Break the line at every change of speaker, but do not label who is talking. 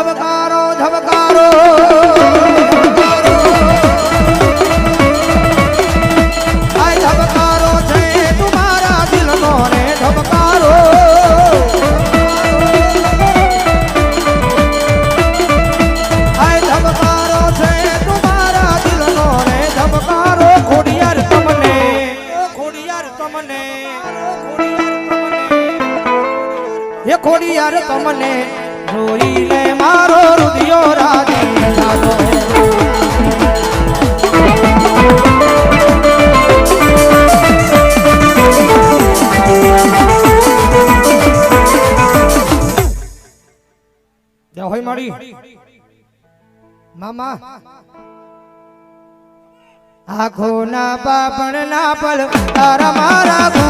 ધબકારો ધબકારો ધબકારો છે તમારા દિલનો રે ધબકારો ધબકારો છે તમારા દિલનો રે ધબકારો ખોડિયાર તમને ખોડિયાર તમને. ખોડિયાર તમને જોઈને મારો જા હોય મારી. મામા. આખો ના પાપણ ના પલ તારા મારા ગુ